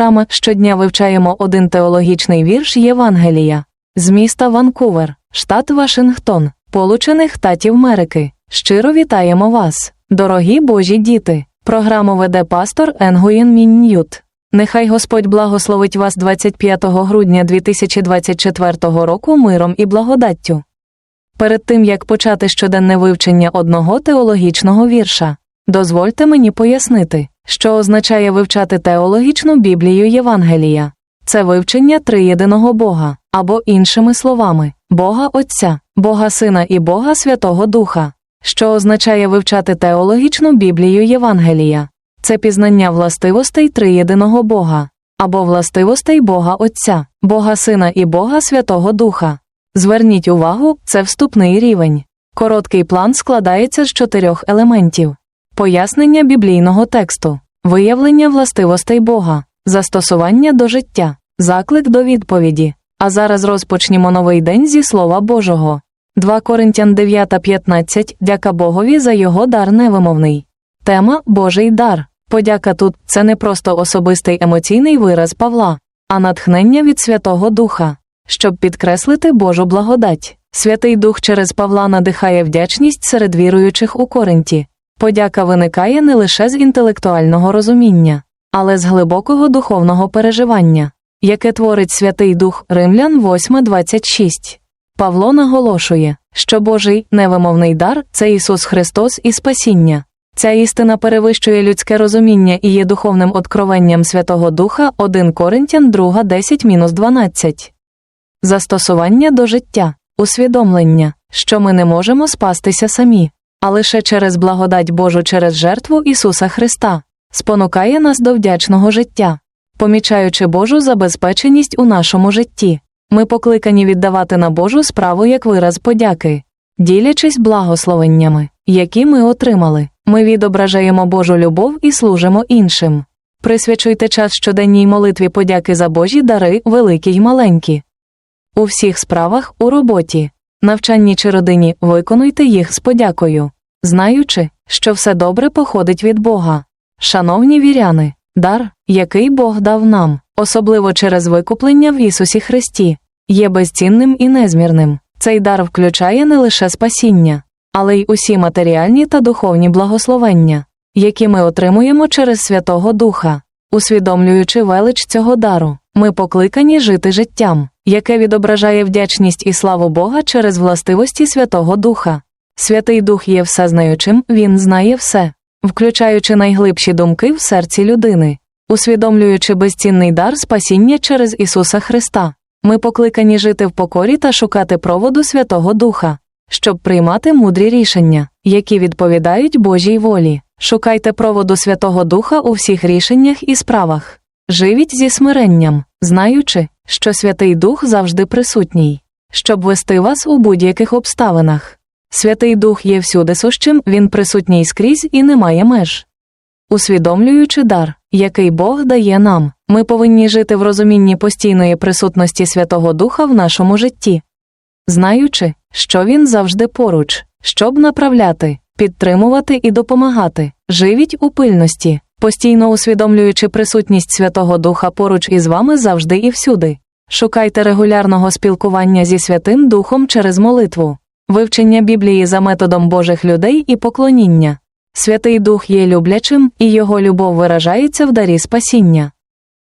Програма щодня вивчаємо один теологічний вірш Євангелія з міста Ванкувер, штат Вашингтон, Получених Штатів Америки. Щиро вітаємо вас, дорогі Божі діти. Програму веде пастор Енгуєн Міннют. Нехай Господь благословить вас 25 грудня 2024 року миром і благодаттю. Перед тим як почати щоденне вивчення одного теологічного вірша, дозвольте мені пояснити, що означає вивчати теологічну Біблію Євангелія. Це вивчення триєдиного Бога, або іншими словами, Бога Отця, Бога Сина і Бога Святого Духа, що означає вивчати теологічну Біблію Євангелія. Це пізнання властивостей триєдиного Бога, або властивостей Бога Отця, Бога Сина і Бога Святого Духа. Зверніть увагу, це вступний рівень. Короткий план складається з чотирьох елементів: пояснення біблійного тексту, виявлення властивостей Бога, застосування до життя, заклик до відповіді. А зараз розпочнімо новий день зі Слова Божого. 2 Коринтян 9.15 Дяка Богові за його дар невимовний. Тема Божий дар. Подяка тут це не просто особистий емоційний вираз Павла, а натхнення від Святого Духа, щоб підкреслити Божу благодать. Святий Дух через Павла надихає вдячність серед віруючих у Коринті. Подяка виникає не лише з інтелектуального розуміння, але з глибокого духовного переживання, яке творить Святий Дух Римлян 8.26. Павло наголошує, що Божий невимовний дар це Ісус Христос і спасіння. Ця істина перевищує людське розуміння і є духовним откровенням Святого Духа 1 Коринтян 2 10-12. Застосування до життя, усвідомлення, що ми не можемо спастися самі, а лише через благодать Божу через жертву Ісуса Христа, спонукає нас до вдячного життя, помічаючи Божу забезпеченість у нашому житті. Ми покликані віддавати на Божу справу як вираз подяки, ділячись благословеннями, які ми отримали. Ми відображаємо Божу любов і служимо іншим. Присвячуйте час щоденній молитві подяки за Божі дари, великі й маленькі. У всіх справах, у роботі, навчанні чи родині виконуйте їх з подякою, знаючи, що все добре походить від Бога. Шановні віряни, дар, який Бог дав нам, особливо через викуплення в Ісусі Христі, є безцінним і незмірним. Цей дар включає не лише спасіння, але й усі матеріальні та духовні благословення, які ми отримуємо через Святого Духа. Усвідомлюючи велич цього дару, ми покликані жити життям, яке відображає вдячність і славу Бога через властивості Святого Духа. Святий Дух є всезнаючим, Він знає все, включаючи найглибші думки в серці людини, усвідомлюючи безцінний дар спасіння через Ісуса Христа. Ми покликані жити в покорі та шукати проводу Святого Духа, щоб приймати мудрі рішення, які відповідають Божій волі. Шукайте проводу Святого Духа у всіх рішеннях і справах. Живіть зі смиренням, знаючи, що Святий Дух завжди присутній, щоб вести вас у будь-яких обставинах. Святий Дух є всюди сущим, він присутній скрізь і не має меж. Усвідомлюючи дар, який Бог дає нам, ми повинні жити в розумінні постійної присутності Святого Духа в нашому житті, знаючи, що Він завжди поруч, щоб направляти, підтримувати і допомагати, живіть у пильності, постійно усвідомлюючи присутність Святого Духа поруч із вами завжди і всюди. Шукайте регулярного спілкування зі Святим Духом через молитву, вивчення Біблії за методом Божих людей і поклоніння. Святий Дух є люблячим, і його любов виражається в дарі спасіння,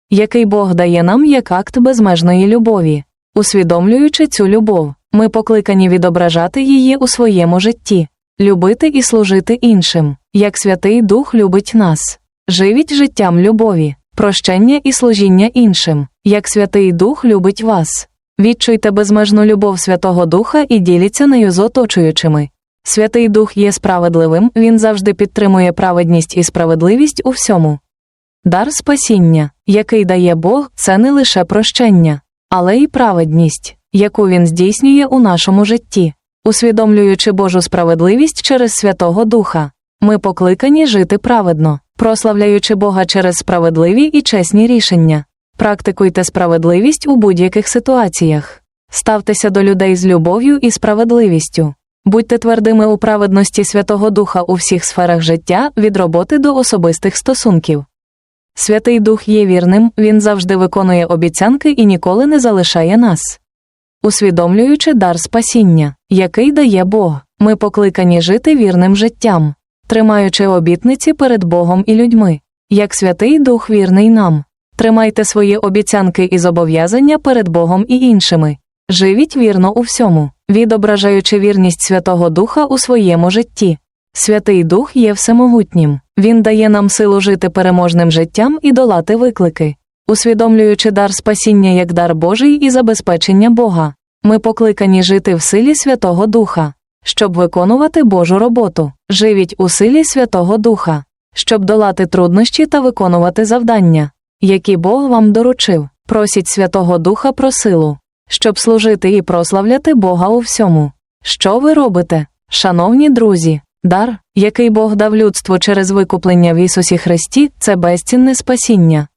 який Бог дає нам як акт безмежної любові. Усвідомлюючи цю любов, ми покликані відображати її у своєму житті, любити і служити іншим, як Святий Дух любить нас. Живіть життям любові, прощення і служіння іншим, як Святий Дух любить вас. Відчуйте безмежну любов Святого Духа і діліться нею з оточуючими. Святий Дух є справедливим, він завжди підтримує праведність і справедливість у всьому. Дар спасіння, який дає Бог, це не лише прощення, але й праведність, яку він здійснює у нашому житті, усвідомлюючи Божу справедливість через Святого Духа. Ми покликані жити праведно, прославляючи Бога через справедливі і чесні рішення. Практикуйте справедливість у будь-яких ситуаціях. Ставтеся до людей з любов'ю і справедливістю. Будьте твердими у праведності Святого Духа у всіх сферах життя від роботи до особистих стосунків. Святий Дух є вірним, він завжди виконує обіцянки і ніколи не залишає нас. Усвідомлюючи дар спасіння, який дає Бог, ми покликані жити вірним життям, тримаючи обітниці перед Богом і людьми, як Святий Дух вірний нам. Тримайте свої обіцянки і зобов'язання перед Богом і іншими. Живіть вірно у всьому, відображаючи вірність Святого Духа у своєму житті. Святий Дух є всемогутнім, Він дає нам силу жити переможним життям і долати виклики, усвідомлюючи дар спасіння як дар Божий і забезпечення Бога. Ми покликані жити в силі Святого Духа, щоб виконувати Божу роботу. Живіть у силі Святого Духа, щоб долати труднощі та виконувати завдання, які Бог вам доручив. Просіть Святого Духа про силу, щоб служити і прославляти Бога у всьому. Що ви робите, шановні друзі? Дар, який Бог дав людству через викуплення в Ісусі Христі, це безцінне спасіння,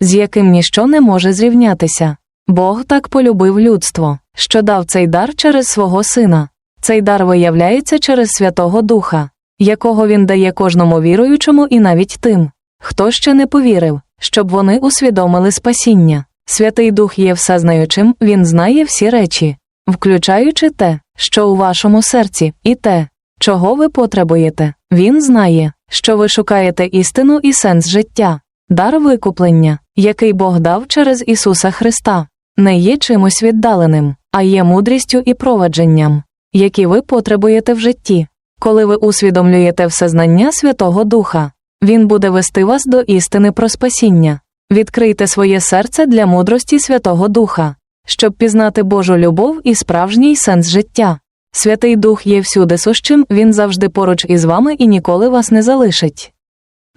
з яким ніщо не може зрівнятися. Бог так полюбив людство, що дав цей дар через свого Сина. Цей дар виявляється через Святого Духа, якого Він дає кожному віруючому і навіть тим, хто ще не повірив, щоб вони усвідомили спасіння. Святий Дух є всезнаючим, Він знає всі речі, включаючи те, що у вашому серці, і те, чого ви потребуєте. Він знає, що ви шукаєте істину і сенс життя, дар викуплення, який Бог дав через Ісуса Христа, не є чимось віддаленим, а є мудрістю і провадженням, які ви потребуєте в житті. Коли ви усвідомлюєте всезнання Святого Духа, Він буде вести вас до істини про спасіння. Відкрийте своє серце для мудрості Святого Духа, щоб пізнати Божу любов і справжній сенс життя. Святий Дух є всюди сущим, він завжди поруч із вами і ніколи вас не залишить.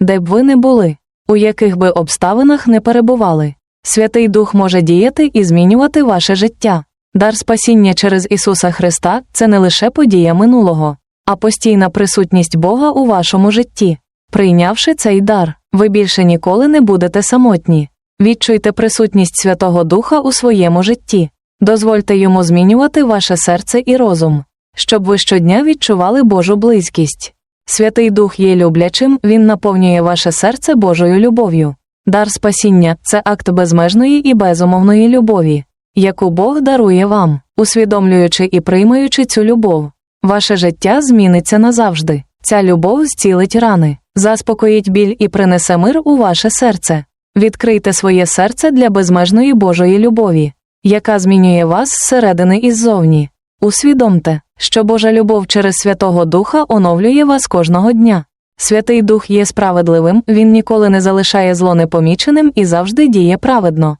Де б ви не були, у яких би обставинах не перебували, Святий Дух може діяти і змінювати ваше життя. Дар спасіння через Ісуса Христа це не лише подія минулого, а постійна присутність Бога у вашому житті. Прийнявши цей дар, ви більше ніколи не будете самотні. Відчуйте присутність Святого Духа у своєму житті. Дозвольте йому змінювати ваше серце і розум, щоб ви щодня відчували Божу близькість. Святий Дух є люблячим, він наповнює ваше серце Божою любов'ю. Дар спасіння це акт безмежної і безумовної любові, яку Бог дарує вам, усвідомлюючи і приймаючи цю любов. Ваше життя зміниться назавжди. Ця любов зцілить рани, заспокоїть біль і принесе мир у ваше серце. Відкрийте своє серце для безмежної Божої любові яка змінює вас зсередини і ззовні. Усвідомте, що Божа любов через Святого Духа оновлює вас кожного дня. Святий Дух є справедливим, він ніколи не залишає зло непоміченим і завжди діє праведно.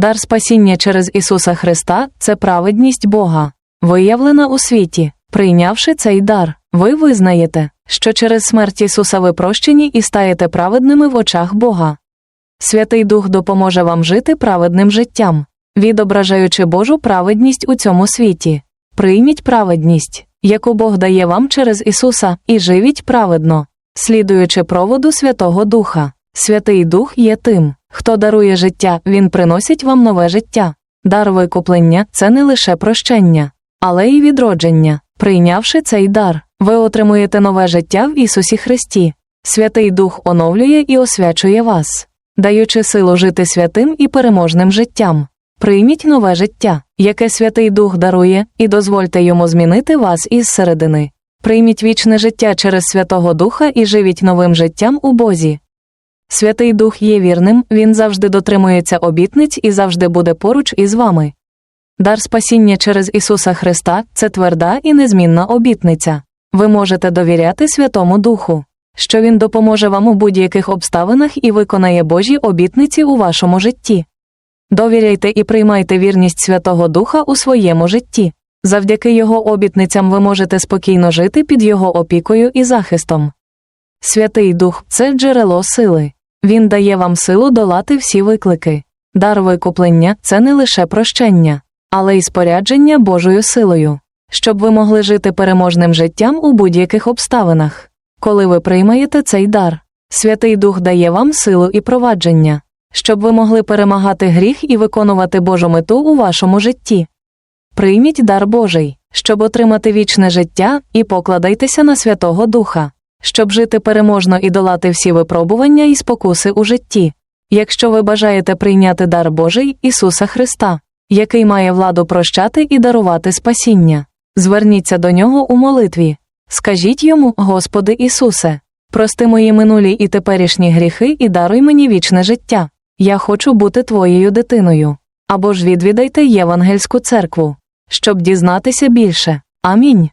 Дар спасіння через Ісуса Христа це праведність Бога, виявлена у світі. Прийнявши цей дар, ви визнаєте, що через смерть Ісуса ви прощені і стаєте праведними в очах Бога. Святий Дух допоможе вам жити праведним життям відображаючи Божу праведність у цьому світі. Прийміть праведність, яку Бог дає вам через Ісуса, і живіть праведно, слідуючи проводу Святого Духа. Святий Дух є тим, хто дарує життя, Він приносить вам нове життя. Дар викуплення це не лише прощення, але й відродження. Прийнявши цей дар, ви отримуєте нове життя в Ісусі Христі. Святий Дух оновлює і освячує вас, даючи силу жити святим і переможним життям. Прийміть нове життя, яке Святий Дух дарує, і дозвольте йому змінити вас із середини. Прийміть вічне життя через Святого Духа і живіть новим життям у Бозі. Святий Дух є вірним, він завжди дотримується обітниць і завжди буде поруч із вами. Дар спасіння через Ісуса Христа це тверда і незмінна обітниця. Ви можете довіряти Святому Духу, що Він допоможе вам у будь-яких обставинах і виконає Божі обітниці у вашому житті. Довіряйте і приймайте вірність Святого Духа у своєму житті. Завдяки його обітницям ви можете спокійно жити під його опікою і захистом. Святий Дух це джерело сили. Він дає вам силу долати всі виклики. Дар викуплення це не лише прощення, але й спорядження Божою силою, щоб ви могли жити переможним життям у будь-яких обставинах. Коли ви приймаєте цей дар, Святий Дух дає вам силу і провадження щоб ви могли перемагати гріх і виконувати Божу мету у вашому житті. Прийміть дар Божий, щоб отримати вічне життя, і покладайтеся на Святого Духа. Щоб жити переможно і долати всі випробування і спокуси у житті. Якщо ви бажаєте прийняти дар Божий Ісуса Христа, який має владу прощати і дарувати спасіння, зверніться до нього у молитві. Скажіть йому, Господи Ісусе, прости мої минулі і теперішні гріхи і даруй мені вічне життя. Я хочу бути твоєю дитиною. Або ж відвідайте Євангельську церкву, щоб дізнатися більше. Амінь.